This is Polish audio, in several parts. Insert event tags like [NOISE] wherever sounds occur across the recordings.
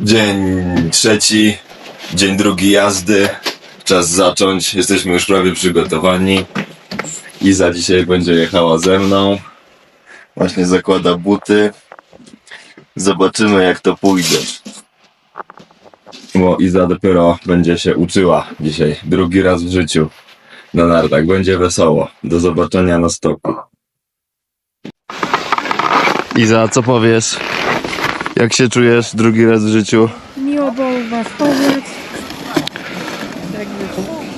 Dzień trzeci, dzień drugi jazdy. Czas zacząć. Jesteśmy już prawie przygotowani. Iza dzisiaj będzie jechała ze mną. Właśnie zakłada buty. Zobaczymy jak to pójdzie. Bo Iza dopiero będzie się uczyła dzisiaj. Drugi raz w życiu. Na nartach. Będzie wesoło. Do zobaczenia na stoku. Iza, co powiesz? Jak się czujesz drugi raz w życiu? Miło było was poznać. To.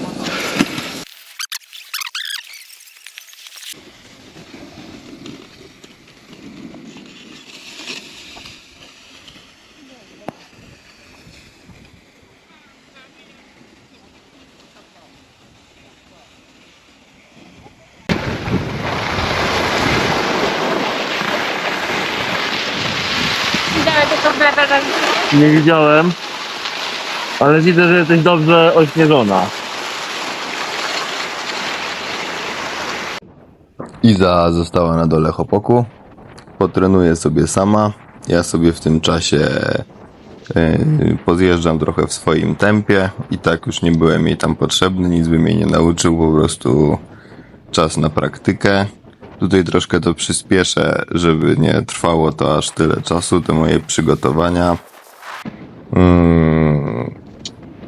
Nie widziałem, ale widzę, że jesteś dobrze ośnieżona. Iza została na dole Chopoku. Potrenuje sobie sama. Ja sobie w tym czasie yy, pozjeżdżam trochę w swoim tempie. I tak już nie byłem jej tam potrzebny, nic bym jej nie nauczył, po prostu czas na praktykę. Tutaj troszkę to przyspieszę, żeby nie trwało to aż tyle czasu, te moje przygotowania. Mm.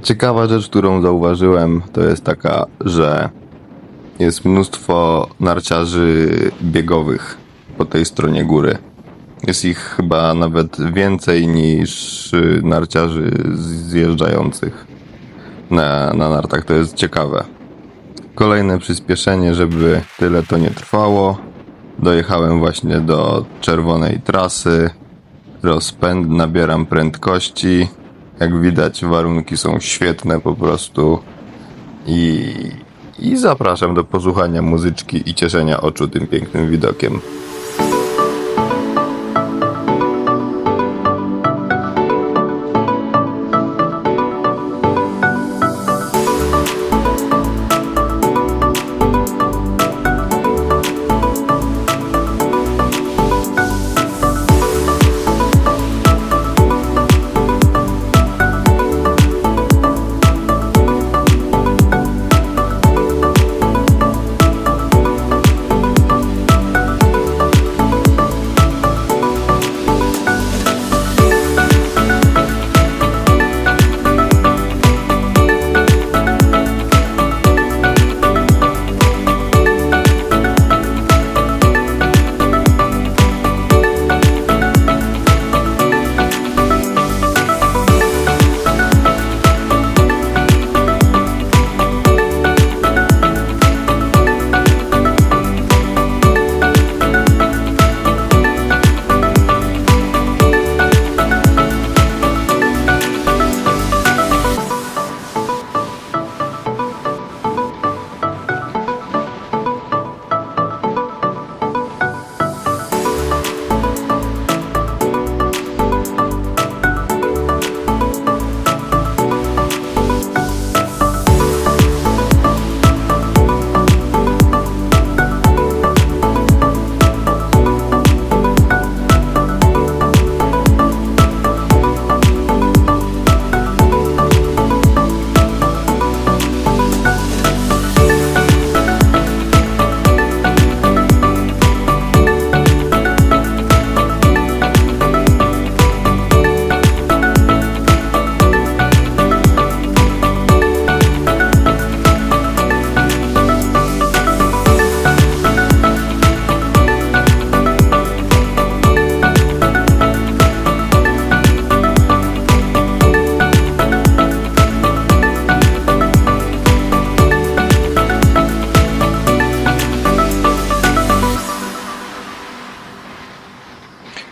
Ciekawa rzecz, którą zauważyłem, to jest taka, że jest mnóstwo narciarzy biegowych po tej stronie góry. Jest ich chyba nawet więcej niż y, narciarzy zjeżdżających na, na nartach. To jest ciekawe. Kolejne przyspieszenie, żeby tyle to nie trwało. Dojechałem właśnie do czerwonej trasy. Rozpęd, nabieram prędkości. Jak widać, warunki są świetne po prostu. I, I zapraszam do posłuchania muzyczki i cieszenia oczu tym pięknym widokiem.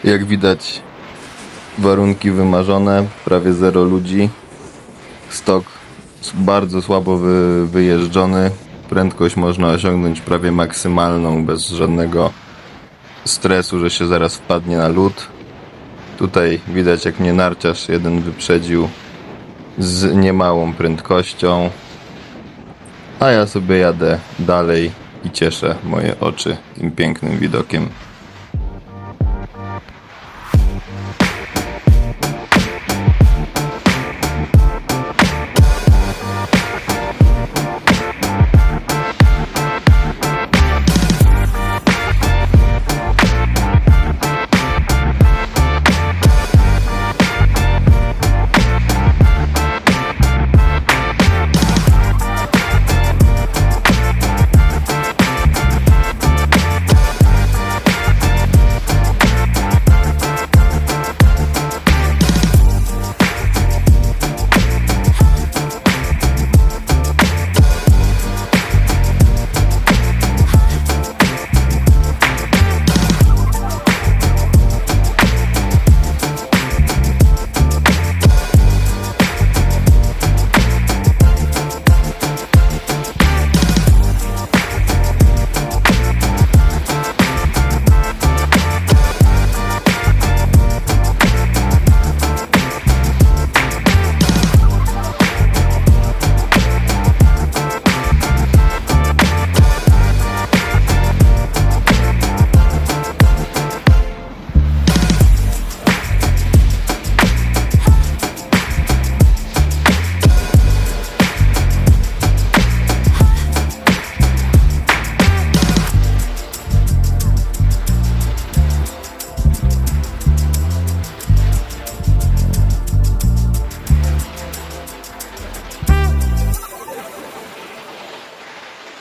Jak widać, warunki wymarzone, prawie zero ludzi. Stok bardzo słabo wy, wyjeżdżony. Prędkość można osiągnąć prawie maksymalną, bez żadnego stresu, że się zaraz wpadnie na lód. Tutaj widać, jak mnie narciarz jeden wyprzedził z niemałą prędkością. A ja sobie jadę dalej i cieszę moje oczy tym pięknym widokiem.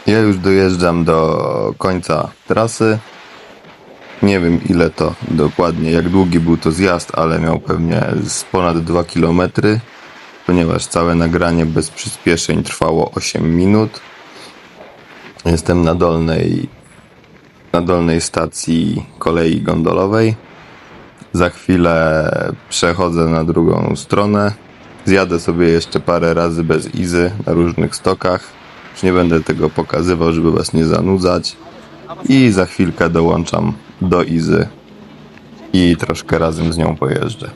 Ja już dojeżdżam do końca trasy. Nie wiem ile to dokładnie, jak długi był to zjazd, ale miał pewnie z ponad 2 km, ponieważ całe nagranie bez przyspieszeń trwało 8 minut. Jestem na dolnej, na dolnej stacji kolei gondolowej. Za chwilę przechodzę na drugą stronę. Zjadę sobie jeszcze parę razy bez Izy na różnych stokach. Już nie będę tego pokazywał, żeby was nie zanudzać. I za chwilkę dołączam do Izy i troszkę razem z nią pojeżdżę.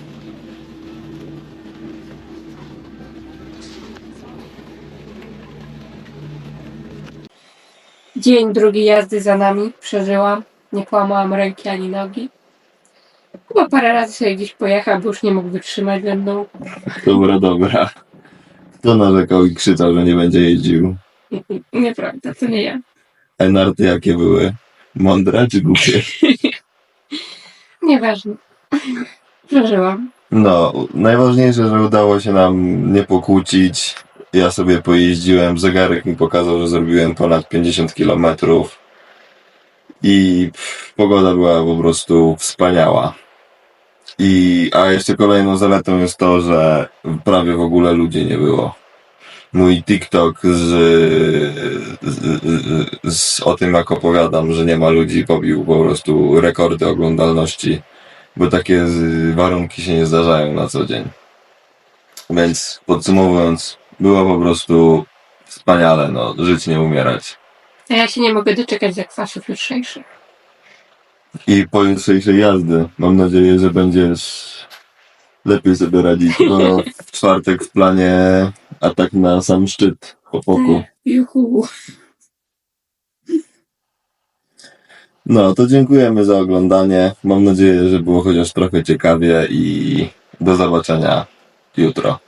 Dzień drugi jazdy za nami. Przeżyłam. Nie kłamałam ręki ani nogi. Chyba parę razy sobie gdzieś pojechał, bo już nie mógł wytrzymać ze mną. Dobra, dobra. Kto narzekał i krzyczał, że nie będzie jeździł? [LAUGHS] Nieprawda, to nie ja. A narty jakie były? Mądre czy głupie? [LAUGHS] Nieważne. Przeżyłam. No, najważniejsze, że udało się nam nie pokłócić. Ja sobie pojeździłem, zegarek mi pokazał, że zrobiłem ponad 50 km. I pff, pogoda była po prostu wspaniała. I, a jeszcze kolejną zaletą jest to, że prawie w ogóle ludzi nie było. Mój TikTok z, z, z, z o tym, jak opowiadam, że nie ma ludzi, pobił po prostu rekordy oglądalności bo takie warunki się nie zdarzają na co dzień. Więc podsumowując, było po prostu wspaniale, no, żyć nie umierać. A ja się nie mogę doczekać zakwasów jutrzejszych. I po jutrzejszej jazdy mam nadzieję, że będziesz lepiej sobie radzić, bo w czwartek w planie atak na sam szczyt Opoku. Juhu. No, to dziękujemy za oglądanie. Mam nadzieję, że było chociaż trochę ciekawie i do zobaczenia jutro.